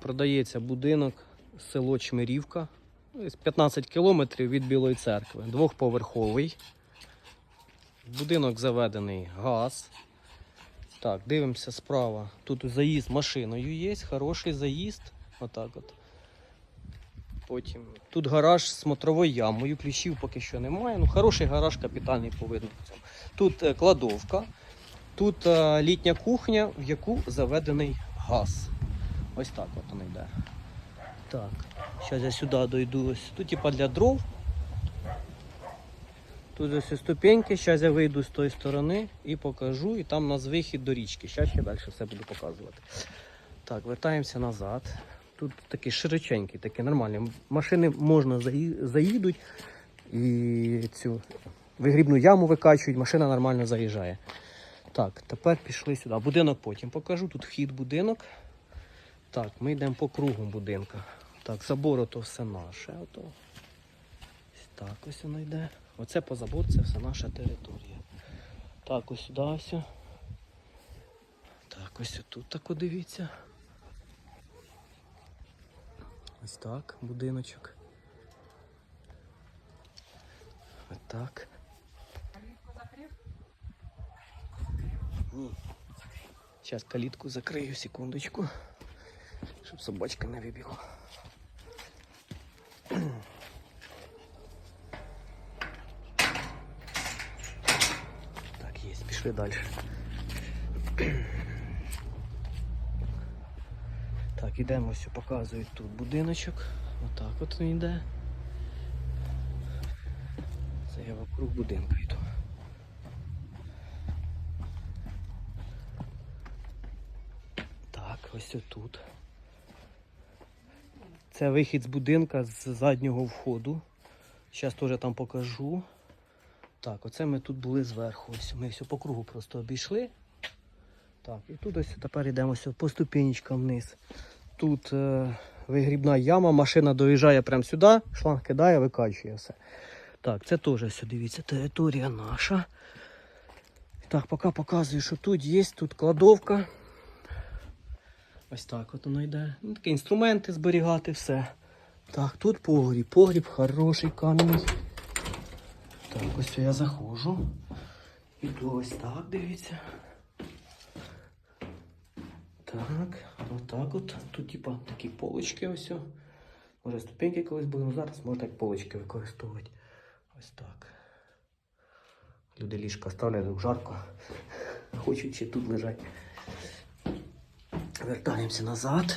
Продається будинок село Чмирівка. 15 кілометрів від Білої церкви. Двохповерховий. Будинок заведений газ. Так, дивимося справа. Тут заїзд машиною є, хороший заїзд. Отак от. Потім тут гараж з смотровою ямою, ключів поки що немає. Ну, хороший гараж капітальний повинен. Тут е, кладовка, тут е, літня кухня, в яку заведений газ. Ось так от воно йде. Так, зараз я сюди дойду. Ось тут типа для дров. Тут ось ступеньки, зараз я вийду з тої сторони і покажу, і там у нас вихід до річки. Зараз я далі все буду показувати. Так, вертаємося назад. Тут такий широченький, такий нормальний. Машини можна заїдуть і цю вигрібну яму викачують, машина нормально заїжджає. Так, тепер пішли сюди. Будинок потім покажу. Тут вхід будинок. Так, ми йдемо по кругу будинка. Так, забор ото все наше. Ото. Так ось воно йде. Оце по забор, це все наша територія. Так, ось сюди ось. Так, ось тут так дивіться. Ось так, будиночок. Ось так. Ні. Зараз калітку закрию, секундочку, щоб собачка не вибігла. Так, є, пішли далі. Так, ідемо, ось показують тут будиночок. Отак от він йде. Це я вокруг будинка йду. Так, ось тут. Це вихід з будинка з заднього входу. Зараз теж там покажу. Так, оце ми тут були зверху. Ось ми все по кругу просто обійшли. Так, і тут ось тепер йдемо по ступенечкам вниз. Тут е, вигрібна яма, машина доїжджає прямо сюди, шланг кидає, викачує все. Так, це теж все, дивіться, територія наша. Так, поки показую, що тут є, тут кладовка. Ось так от воно йде. Ну, такі інструменти зберігати, все. Так, тут погріб. Погріб хороший камінь. Так, ось я заходжу. Іду ось так, дивіться. Так, отак от. Тут типа такі полочки ось. Може ступеньки колись були, ну зараз можна так полочки використовувати. Ось так. Люди ліжка ставлять, жарко. Хочуть ще тут лежать. Вертаємося назад.